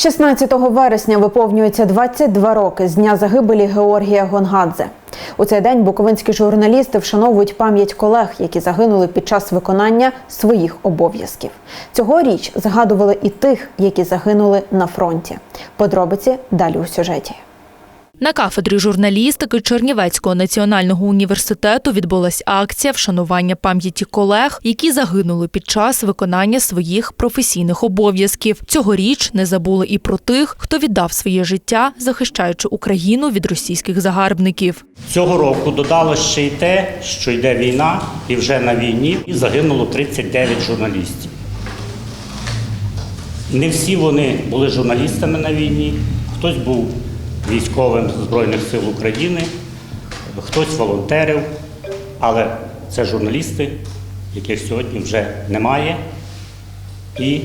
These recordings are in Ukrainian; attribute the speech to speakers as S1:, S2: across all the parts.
S1: 16 вересня виповнюється 22 роки з дня загибелі Георгія Гонгадзе. У цей день буковинські журналісти вшановують пам'ять колег, які загинули під час виконання своїх обов'язків. Цьогоріч згадували і тих, які загинули на фронті. Подробиці далі у сюжеті.
S2: На кафедрі журналістики Чернівецького національного університету відбулась акція вшанування пам'яті колег, які загинули під час виконання своїх професійних обов'язків. Цьогоріч не забули і про тих, хто віддав своє життя, захищаючи Україну від російських загарбників.
S3: Цього року додалося ще й те, що йде війна, і вже на війні і загинуло 39 журналістів. Не всі вони були журналістами на війні, хтось був військовим Збройних сил України, хтось волонтерів, але це журналісти, яких сьогодні вже немає, і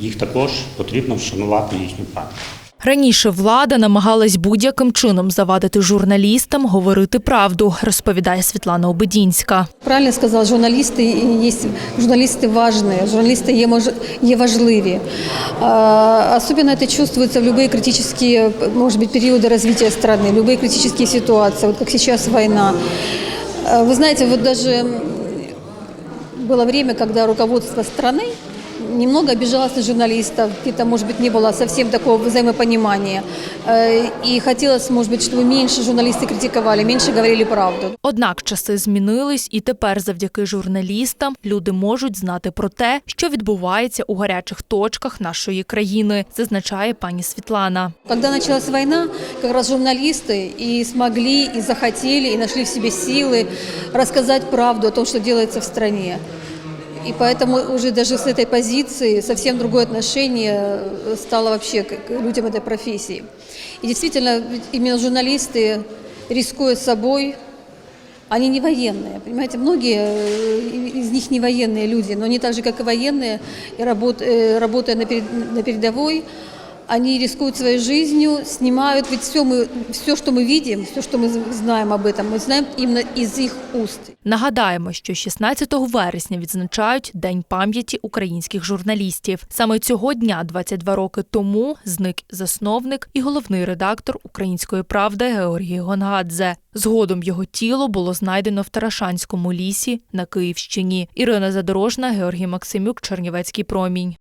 S3: їх також потрібно вшанувати їхню пам'ять.
S2: Раніше влада намагалась будь-яким чином завадити журналістам говорити правду, розповідає Світлана Обедінська.
S4: Правильно сказал, журналісти є журналісти важні, журналісти є, мож- є важливі. А, Особенно это чувствуется в любые критические, может быть, периоды развития страны, в любые критические ситуации, вот как сейчас война. А, Вы знаете, вот даже м, было время, когда руководство страны немного обижалось на журналистов, где-то, может быть, не было совсем такого взаимопонимания. Э, И хотелось, может быть, чтобы меньше журналисты критиковали, меньше говорили правду.
S2: Однак часи змінились, і тепер, завдяки журналістам, люди можуть знати про те, що відбувається у гарячих точках нашої країни, зазначає пані Світлана.
S4: Когда началась война, как раз журналисты и смогли, и захотели, и нашли в себе силы рассказать правду о том, что делается в стране. И поэтому уже даже с этой позиции совсем другое отношение э, стало вообще к к людям этой профессии. И действительно, ведь именно журналисты, рискуя собой, они не военные, понимаете, многие э, из них не военные люди, но они так же, как и военные, и работ- э, работая на перед- на передовой, они рискуют своей жизнью, снимают, ведь все, мы, все, что мы видим, все, что мы з- знаем об этом, мы знаем именно из их уст.
S2: Нагадаємо, що 16 вересня відзначають День пам'яті українських журналістів. Саме цього дня, 22 роки тому, зник засновник і головний редактор Української правди Георгій Гонгадзе. Згодом його тіло було знайдено в Тарашанському лісі на Київщині. Ірина Задорожна, Георгій Максимюк, Чернівецький промінь.